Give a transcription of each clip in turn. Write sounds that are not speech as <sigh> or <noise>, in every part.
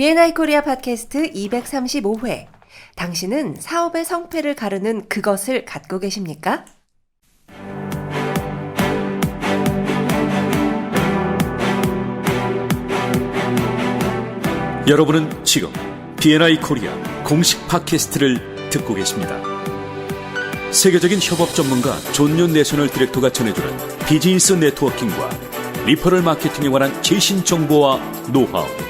B&I 코리아 팟캐스트 235회. 당신은 사업의 성패를 가르는 그것을 갖고 계십니까? 여러분은 지금 B&I 코리아 공식 팟캐스트를 듣고 계십니다. 세계적인 협업 전문가 존윤 내셔널 디렉터가 전해주는 비즈니스 네트워킹과 리퍼럴 마케팅에 관한 최신 정보와 노하우.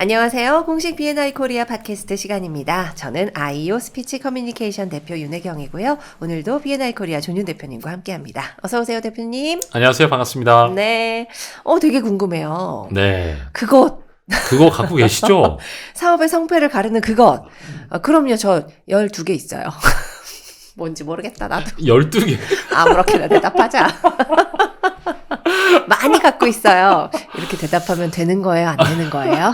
안녕하세요. 공식 B&I 코리아 팟캐스트 시간입니다. 저는 아이오 스피치 커뮤니케이션 대표 윤혜경이고요. 오늘도 B&I 코리아 존윤 대표님과 함께합니다. 어서 오세요, 대표님. 안녕하세요. 반갑습니다. 네. 어, 되게 궁금해요. 네. 그것 그거 갖고 계시죠? <laughs> 사업의 성패를 가르는 그것. 아, 그럼요. 저 12개 있어요. <laughs> 뭔지 모르겠다, 나도. 12개. 아무렇게나 대답하자. <laughs> 많이 갖고 있어요. 이렇게 대답하면 되는 거예요? 안 되는 거예요?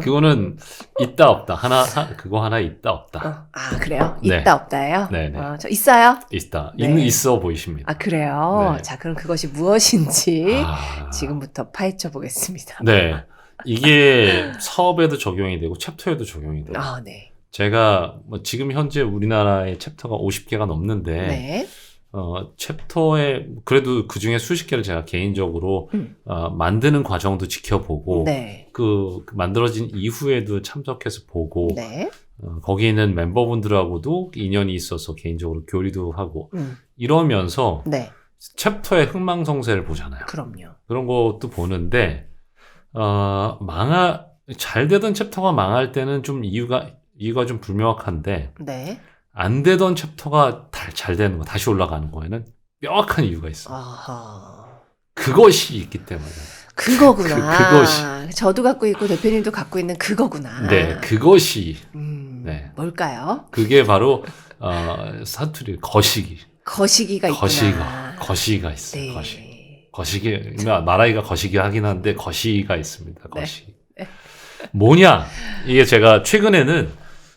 그거는 있다 없다. 하나 하, 그거 하나 있다 없다. 어, 아, 그래요? 네. 있다, 없다예요? 네네. 어, 저 있어요? 있다. 네. 있, 있어 보이십니다. 아, 그래요? 네. 자, 그럼 그것이 무엇인지 아, 지금부터 파헤쳐 보겠습니다. 네. 이게 사업에도 적용이 되고 챕터에도 적용이 돼요. 아, 네. 제가 뭐 지금 현재 우리나라의 챕터가 50개가 넘는데 네. 어, 챕터에 그래도 그 중에 수십 개를 제가 개인적으로 음. 어, 만드는 과정도 지켜보고 네. 그, 그 만들어진 이후에도 참석해서 보고 네. 어, 거기 있는 멤버분들하고도 인연이 있어서 개인적으로 교류도 하고 음. 이러면서 네. 챕터의 흥망성쇠를 보잖아요. 그럼요. 그런 것도 보는데 어, 망하 잘 되던 챕터가 망할 때는 좀 이유가 이유가 좀 불명확한데 네. 안 되던 챕터가 다- 잘 되는 거 다시 올라가는 거에는 명확한 이유가 있어. 아하. 그것이 있기 때문에. 그거구나. 그- 그것이. 저도 갖고 있고 대표님도 갖고 있는 그거구나. 네, 그것이 음, 네. 뭘까요? 그게 바로 어, 사투리 거시기. 거시기가 있구나. 거시기가 거시기가 있어요. 네. 거시. 거시기 말하기가 거시기 하긴 한데 거시기가 있습니다. 네. 거시. 뭐냐? 이게 제가 최근에는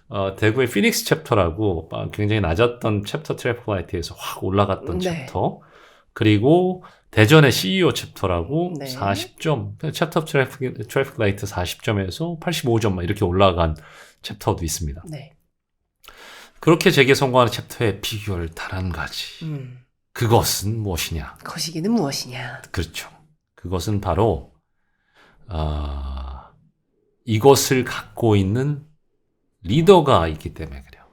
어, 대구의 피닉스 챕터라고 굉장히 낮았던 챕터 트래픽 라이트에서 확 올라갔던 네. 챕터 그리고 대전의 CEO 챕터라고 네. 40점 챕터 트래픽, 트래픽 라이트 40점에서 85점 막 이렇게 올라간 챕터도 있습니다. 네. 그렇게 재개 성공하는 챕터의 비결 단 한 가지. 음. 그것은 무엇이냐? 거시기는 무엇이냐? 그렇죠. 그것은 바로 아, 이것을 갖고 있는 리더가 있기 때문에 그래요.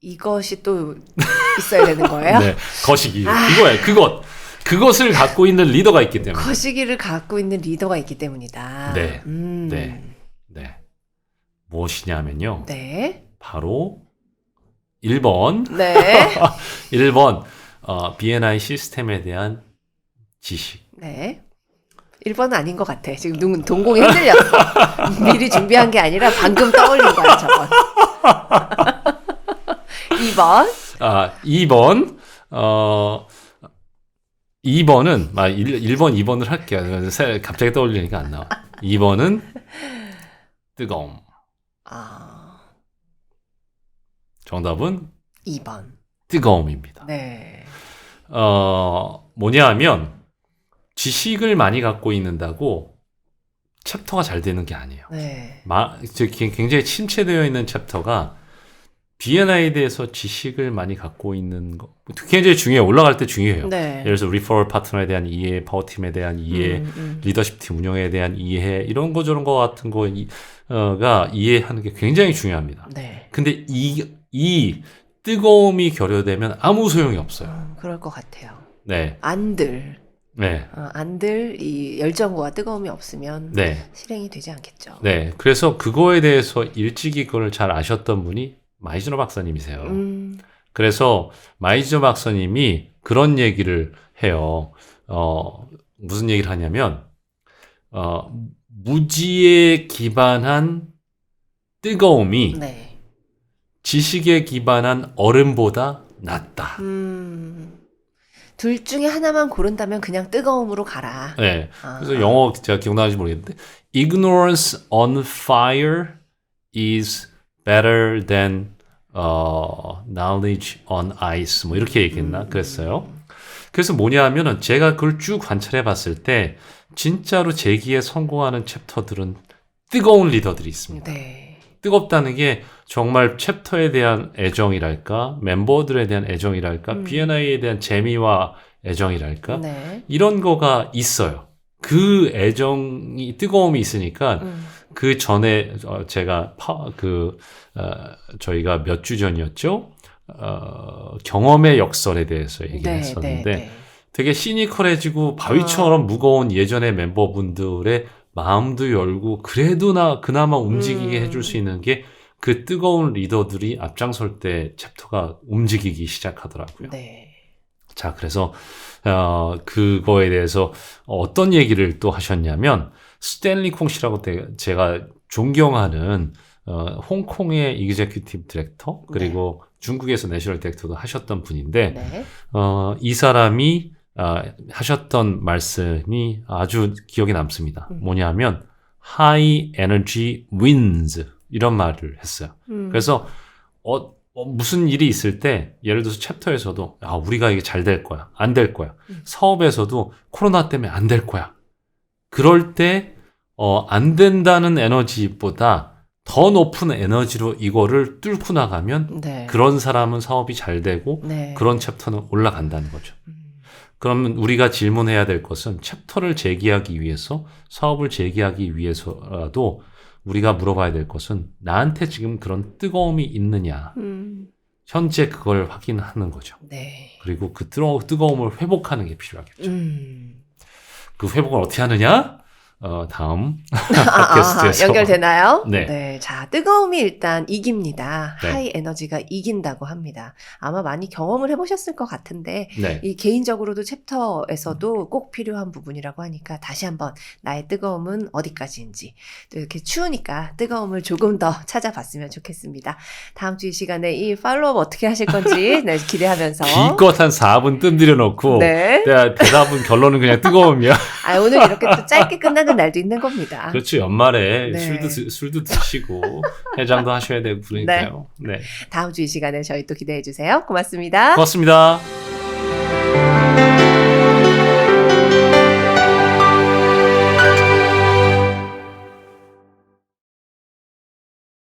이것이 또 있어야 되는 거예요? <laughs> 네, 거시기 아. 이거예요. 그것 그것을 갖고 있는 리더가 있기 때문에. 거시기를 갖고 있는 리더가 있기 때문이다. 네. 음. 네. 네. 무엇이냐면요. 네. 바로 1번. 네. <laughs> 1번 어, B&I 시스템에 대한 지식. 네. 1번은 아닌 것 같아. 지금 눈, 동공이 흔들렸어. 미리 준비한 게 아니라 방금 떠올린 거야, 저건. <laughs> 2번. 아, 2번, 어, 2번은, 아, 1, 번 2번을 할게요. 세- 갑자기 떠올리니까 안 나와. 2번은 뜨거움. 아, 정답은 2번. 뜨거움입니다. 네. 어, 뭐냐 하면, 지식을 많이 갖고 있는다고 챕터가 잘 되는 게 아니에요. 네. 마, 즉, 굉장히 침체되어 있는 챕터가 B&I에 대해서 지식을 많이 갖고 있는 거, 굉장히 중요해요. 올라갈 때 중요해요. 네. 예를 들어서 리퍼럴 파트너에 대한 이해, 파워팀에 대한 이해, 음, 음. 리더십 팀 운영에 대한 이해, 이런 거 저런 거 같은 거가 이해하는 게 굉장히 중요합니다. 네. 근데 이, 이 뜨거움이 결여되면 아무 소용이 없어요. 음, 그럴 것 같아요. 네. 안들. 네. 어, 안들, 이 열정과 뜨거움이 없으면 네. 실행이 되지 않겠죠. 네. 그래서 그거에 대해서 일찍이 그걸 잘 아셨던 분이 마이즈너 박사님이세요. 음, 그래서 마이즈너 박사님이 그런 얘기를 해요. 어, 무슨 얘기를 하냐면, 어, 무지에 기반한 뜨거움이 네. 지식에 기반한 얼음보다 낫다. 음, 둘 중에 하나만 고른다면 그냥 뜨거움으로 가라. 네. 아. 그래서 영어 제가 기억나는지 모르겠는데 ignorance on fire is better than 어, knowledge on ice 뭐 이렇게 얘기했나 그랬어요. 그래서 뭐냐면은 제가 그걸 쭉 관찰해 봤을 때 진짜로 재기에 성공하는 챕터들은 뜨거운 리더들이 있습니다. 네. 뜨겁다는 게 정말 챕터에 대한 애정이랄까, 멤버들에 대한 애정이랄까, 음. B&I에 대한 재미와 애정이랄까, 네. 이런 거가 있어요. 그 애정이 뜨거움이 있으니까 음. 그 전에 어, 제가 파, 그 어, 저희가 몇 주 전이었죠. 어, 경험의 역설에 대해서 얘기를 네, 했었는데 네, 네. 되게 시니컬해지고 바위처럼 무거운 예전의 멤버분들의 마음도 열고 그래도 나 그나마 움직이게 음. 해줄 수 있는 게 그 뜨거운 리더들이 앞장설 때 챕터가 움직이기 시작하더라고요. 네. 자, 그래서 어, 그거에 대해서 어떤 얘기를 또 하셨냐면 스탠리 콩 씨라고 때- 제가 존경하는 어, 홍콩의 이그제큐티브 디렉터 그리고 중국에서 내셔널 디렉터도 하셨던 분인데 네. 어, 이 사람이 아, 하셨던 말씀이 아주 기억에 남습니다. 음. 뭐냐면 high energy wins 이런 말을 했어요. 음. 그래서 어, 어, 무슨 일이 있을 때 예를 들어서 챕터에서도 아 우리가 이게 잘 될 거야 안 될 거야 음. 사업에서도 코로나 때문에 안 될 거야 그럴 때 어, 안 된다는 에너지보다 더 높은 에너지로 이거를 뚫고 나가면 네. 그런 사람은 사업이 잘 되고 네. 그런 챕터는 올라간다는 거죠. 음. 그러면 우리가 질문해야 될 것은 챕터를 재기하기 위해서 사업을 재기하기 위해서라도 우리가 물어봐야 될 것은 나한테 지금 그런 뜨거움이 있느냐 음. 현재 그걸 확인하는 거죠. 네. 그리고 그 뜨거, 뜨거움을 회복하는 게 필요하겠죠. 음. 그 회복을 어떻게 하느냐? 어, 다음 <laughs> 아, 팟캐스트에서 연결되나요? 네. 자, 뜨거움이 일단 이깁니다. 네. 하이 에너지가 이긴다고 합니다. 아마 많이 경험을 해보셨을 것 같은데, 네. 이 개인적으로도 챕터에서도 꼭 필요한 부분이라고 하니까 다시 한번 나의 뜨거움은 어디까지인지 또 이렇게 추우니까 뜨거움을 조금 더 <laughs> 찾아봤으면 좋겠습니다. 다음 주 이 시간에 이 팔로업 어떻게 하실 건지 <laughs> 네, 기대하면서. 기껏 한 4분 뜸들여 놓고 네. 대- 대답은 결론은 그냥 뜨거움이야. 아, 오늘 이렇게 또 짧게 끝 나는 날도 있는 겁니다. 그렇죠. 연말에 네. 술도 드- 술도 드시고 해장도 하셔야 되고 그러니까요. 네. 다음 주 이 시간에 저희 또 기대해 주세요. 고맙습니다. 고맙습니다.